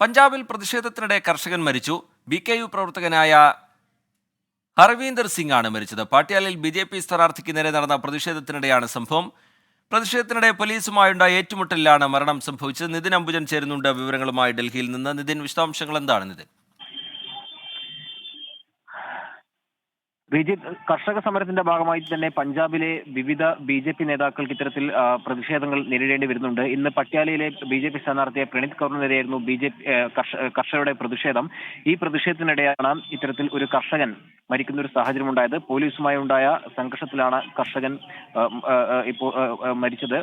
പഞ്ചാബിൽ പ്രതിഷേധത്തിനിടെ കർഷകൻ മരിച്ചു. ബി കെ യു പ്രവർത്തകനായ ഹർവീന്ദർ സിംഗ് ആണ് മരിച്ചത്. പാട്യാലിൽ ബി ജെ പി സ്ഥാനാർത്ഥിക്ക് നേരെ നടന്ന പ്രതിഷേധത്തിനിടെയാണ് സംഭവം. പ്രതിഷേധത്തിനിടെ പോലീസുമായുണ്ടായ ഏറ്റുമുട്ടലിലാണ് മരണം സംഭവിച്ചത്. നിതിൻ അംബുജൻ ചേരുന്നുണ്ട് വിവരങ്ങളുമായി ഡൽഹിയിൽ നിന്ന്. നിതിൻ വിശദാംശങ്ങൾ എന്താണ് നിതിൻ? റിജിത്ത് കർഷക സമരത്തിന്റെ ഭാഗമായി തന്നെ പഞ്ചാബിലെ വിവിധ ബി ജെ പി നേതാക്കൾക്ക് ഇത്തരത്തിൽ പ്രതിഷേധങ്ങൾ നേരിടേണ്ടി വരുന്നുണ്ട്. ഇന്ന് പട്യാലയിലെ ബി ജെ പി സ്ഥാനാർത്ഥിയെ പ്രണീത് കൗറിനെതിരെയായിരുന്നു ബി ജെ പി കർഷകരുടെ പ്രതിഷേധം. ഈ പ്രതിഷേധത്തിനിടെയാണ് ഇത്തരത്തിൽ ഒരു കർഷകൻ മരിക്കുന്ന ഒരു സാഹചര്യം ഉണ്ടായത് പോലീസുമായി ഉണ്ടായ സംഘർഷത്തിലാണ് കർഷകൻ ഇപ്പോൾ മരിച്ചത്.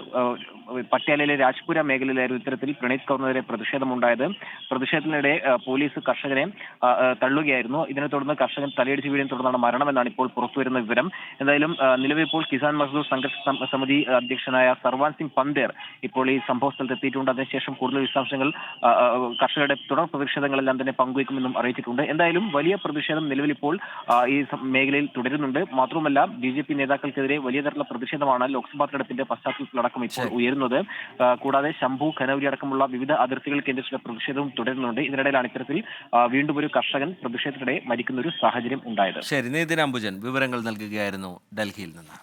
പട്യാലയിലെ രാജ്പുര മേഖലയിലായിരുന്നു ഇത്തരത്തിൽ പ്രണീത് കൗറിനെതിരെ പ്രതിഷേധമുണ്ടായത്. പ്രതിഷേധത്തിനിടെ പോലീസ് കർഷകനെ തള്ളുകയായിരുന്നു. ഇതിനെ തുടർന്ന് കർഷകൻ തലയിടിച്ച് വീഴും തുടർന്നാണ് മരണമെന്നാണ് ഇപ്പോൾ പുറത്തുവരുന്ന വിവരം. എന്തായാലും നിലവിൽ ഇപ്പോൾ കിസാൻ മസ്ദൂർ സംഘർഷ സമിതി അധ്യക്ഷനായ സർവാൻ സിംഗ് പന്തേർ ഇപ്പോൾ ഈ സംഭവ സ്ഥലത്ത് എത്തിയിട്ടുണ്ട്. അതിനുശേഷം കൂടുതൽ വിശദാംശങ്ങൾ കർഷകരുടെ തുടർ പ്രതിഷേധങ്ങളെല്ലാം തന്നെ പങ്കുവയ്ക്കുമെന്നും അറിയിച്ചിട്ടുണ്ട്. എന്തായാലും വലിയ പ്രതിഷേധം നിലവിൽ ഇപ്പോൾ ഈ മേഖലയിൽ തുടരുന്നുണ്ട്. മാത്രമല്ല ബി ജെ പി നേതാക്കൾക്കെതിരെ വലിയ തരത്തിലുള്ള പ്രതിഷേധമാണ് ലോക്സഭാ തെരഞ്ഞെടുപ്പിന്റെ പശ്ചാത്തലത്തിലടക്കം ഇപ്പോൾ ഉയരുന്നത്. കൂടാതെ ശംഭു ഖനൌരി അടക്കമുള്ള വിവിധ അതിർത്തികൾ കേന്ദ്രീകരിച്ചുള്ള പ്രതിഷേധവും തുടരുന്നുണ്ട്. ഇതിനിടയിലാണ് ഇത്തരത്തിൽ വീണ്ടും ഒരു കർഷകൻ പ്രതിഷേധത്തിനിടെ മരിക്കുന്ന ഒരു സാഹചര്യം ഉണ്ടായത്. ശരി. അംബുജൻ വിവരങ്ങൾ നൽകുകയായിരുന്നു ഡൽഹിയിൽ നിന്ന്.